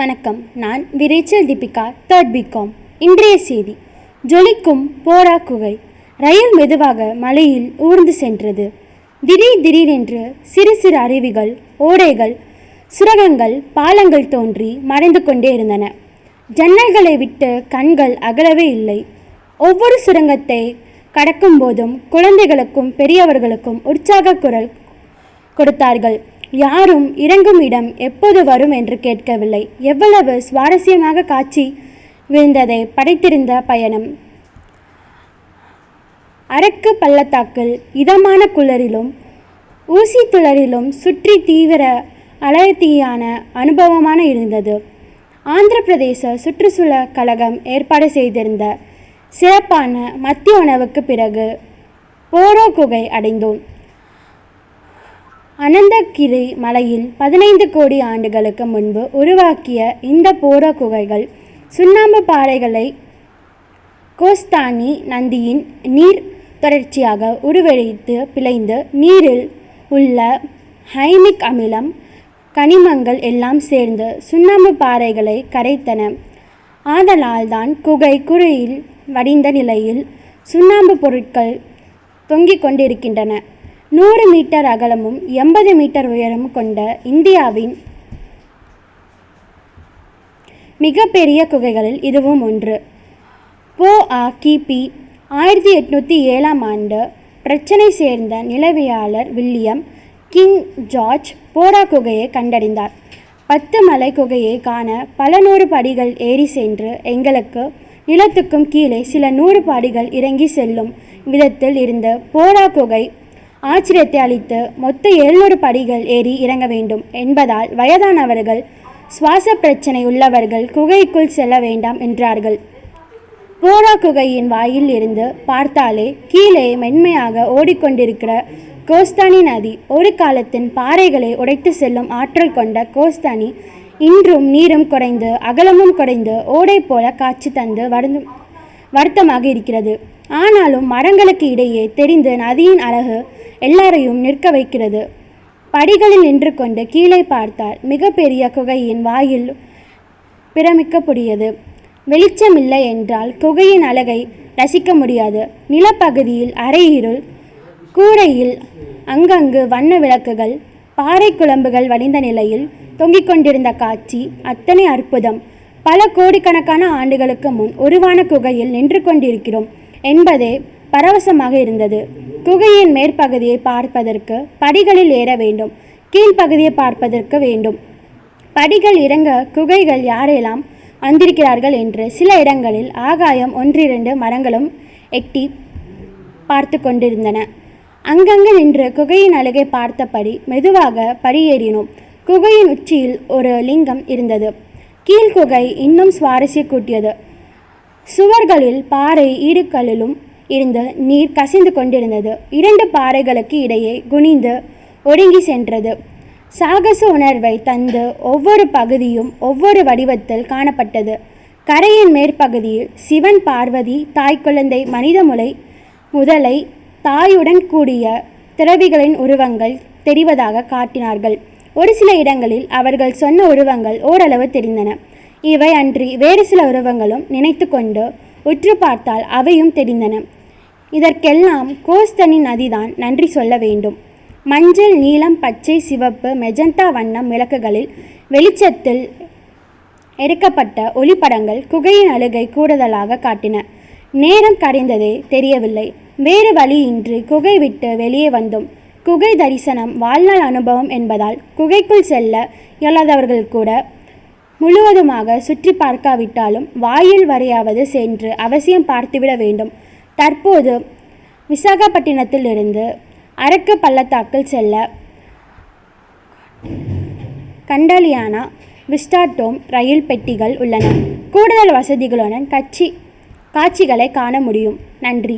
வணக்கம். நான் விரைச்சல் Deepika third BCom இன்றைய செய்தி. ஜொலிக்கும் போரா குகை. ரயில் மெதுவாக மலையில் ஊர்ந்து சென்றது. திடீர் திடீரென்று சிறு சிறு அருவிகள் ஓடைகள் சுரங்கங்கள் பாலங்கள் தோன்றி மறைந்து கொண்டே இருந்தன. ஜன்னல்களை விட்டு கண்கள் அகலவே இல்லை. ஒவ்வொரு சுரங்கத்தை கடக்கும் போதும் குழந்தைகளுக்கும் பெரியவர்களுக்கும் உற்சாக குரல் கொடுத்தார்கள். யாரும் இறங்கும் இடம் எப்போது வரும் என்று கேட்கவில்லை. எவ்வளவு சுவாரஸ்யமாக காட்சி விழுந்ததை படைத்திருந்த பயணம். அரக்கு பள்ளத்தாக்கில் இதமான குளரிலும் ஊசி துளரிலும் சுற்றி தீவிர அலர்த்தியான அனுபவமான இருந்தது. ஆந்திர பிரதேச சுற்றுச்சூழல் கழகம் ஏற்பாடு செய்திருந்த சிறப்பான மத்திய உணவுக்கு பிறகு போரோ குகை அடைந்தோம். அனந்தகிரி மலையில் பதினைந்து கோடி ஆண்டுகளுக்கு முன்பு உருவாக்கிய இந்த போரோ குகைகள் சுண்ணாம்பு பாறைகளை கோஸ்தானி நந்தியின் நீர் தொடர்ச்சியாக உருவெடுத்து பிழைந்து நீரில் உள்ள ஹைமிக் அமிலம் கனிமங்கள் எல்லாம் சேர்ந்து சுண்ணாம்பு பாறைகளை கரைத்தன. ஆதலால் தான் குகை குறையில் வடிந்த நிலையில் சுண்ணாம்பு பொருட்கள் தொங்கிக் கொண்டிருக்கின்றன. நூறு மீட்டர் அகலமும் எண்பது மீட்டர் உயரமும் கொண்ட இந்தியாவின் மிகப்பெரிய குகைகளில் இதுவும் ஒன்று. போ ஆ கிபி ஆயிரத்தி எட்நூற்றி ஏழாம் ஆண்டு பிரச்சனை சேர்ந்த நிலவியாளர் வில்லியம் கிங் ஜார்ஜ் போரா குகையை கண்டறிந்தார். பத்து மலை குகையை காண பல நூறு படிகள் ஏறி சென்று எங்களுக்கு நிலத்துக்கும் கீழே சில நூறு படிகள் இறங்கி செல்லும் விதத்தில் இருந்த போரா குகை ஆச்சரியத்தை அளித்து மொத்த எழுநூறு படிகள் ஏறி இறங்க வேண்டும் என்பதால் வயதானவர்கள் சுவாச பிரச்சனை உள்ளவர்கள் குகைக்குள் செல்ல வேண்டாம் என்றார்கள். போரா குகையின் வாயில் இருந்து பார்த்தாலே கீழே மென்மையாக ஓடிக்கொண்டிருக்கிற கோஸ்தானி நதி ஒரு காலத்தின் பாறைகளை உடைத்து செல்லும் ஆற்றல் கொண்ட கோஸ்தானி இன்றும் நீரும் குறைந்து அகலமும் குறைந்து ஓடை போல காட்சி தந்து வருந்தும் வருத்தமாக இருக்கிறது. ஆனாலும் மரங்களுக்கு இடையே தெரிந்து நதியின் அழகு எல்லாரையும் நிற்க வைக்கிறது. படிகளில் நின்று கொண்டு கீழே பார்த்தால் மிகப்பெரிய குகையின் வாயில் பிரமிக்கக்கூடியது. வெளிச்சமில்லை என்றால் குகையின் அழகை ரசிக்க முடியாது. நிலப்பகுதியில் அரையிருள் கூரையில் அங்கங்கு வண்ண விளக்குகள் பாறை குழம்புகள் வடிந்த நிலையில் தொங்கிக் கொண்டிருந்த காட்சி அத்தனை அற்புதம். பல கோடிக்கணக்கான ஆண்டுகளுக்கு முன் உருவான குகையில் நின்று கொண்டிருக்கிறோம் என்பதே பரவசமாக இருந்தது. குகையின் மேற்பகுதியை பார்ப்பதற்கு படிகளில் ஏற வேண்டும் கீழ்ப்பகுதியை பார்ப்பதற்கு வேண்டும். படிகள் இறங்க குகைகள் யாரெல்லாம் வந்திருக்கிறார்கள் என்று சில இடங்களில் ஆகாயம் ஒன்றிரண்டு மரங்களும் எட்டி பார்த்து கொண்டிருந்தன. அங்கங்கு நின்று குகையின் அழகை பார்த்தபடி மெதுவாக படியேறினோம். குகையின் உச்சியில் ஒரு லிங்கம் இருந்தது. கீழ்குகை இன்னும் சுவாரஸ்ய கூட்டியது. சுவர்களில் பாறை ஈடுகளிலும் இருந்து நீர் கசிந்து கொண்டிருந்தது. இரண்டு பாறைகளுக்கு இடையே குனிந்து ஒடுங்கி சென்றது. சாகச உணர்வை தந்து ஒவ்வொரு பகுதியும் ஒவ்வொரு வடிவத்தில் காணப்பட்டது. கரையின் மேற்பகுதியில் சிவன் பார்வதி தாய் குழந்தை மனிதமுலை முதலை தாயுடன் கூடிய துறவிகளின் உருவங்கள் தெரிவதாக காட்டினார்கள். ஒரு சில இடங்களில் அவர்கள் சொன்ன உருவங்கள் ஓரளவு தெரிந்தன. இவை அன்றி வேறு சில உருவங்களும் நினைத்து கொண்டு உற்று பார்த்தால் அவையும் தெரிந்தன. இதற்கெல்லாம் கோஸ்தனி நதிதான் நன்றி சொல்ல வேண்டும். மஞ்சள் நீலம் பச்சை சிவப்பு மெஜந்தா வண்ணம் விளக்குகளில் வெளிச்சத்தில் எடுக்கப்பட்ட ஒளிப்படங்கள் குகையின் அழுகை கூடுதலாக காட்டின. நேரம் கரைந்ததே தெரியவில்லை. வேறு வழியின்றி குகை விட்டு வெளியே வந்தோம் குகை தரிசனம் வாழ்நாள் அனுபவம் என்பதால் குகைக்குள் செல்ல இயலாதவர்கள் கூட முழுவதுமாக சுற்றி பார்க்காவிட்டாலும் வாயில் வரையாவது சென்று அவசியம் பார்த்துவிட வேண்டும். தற்போது விசாகப்பட்டினத்திலிருந்து அரக்கு பள்ளத்தாக்கில் செல்ல கண்டலியானா விஸ்டாடோம் ரயில் பெட்டிகள் உள்ளன. கூடுதல் வசதிகளுடன் கட்சி காட்சிகளை காண முடியும். நன்றி.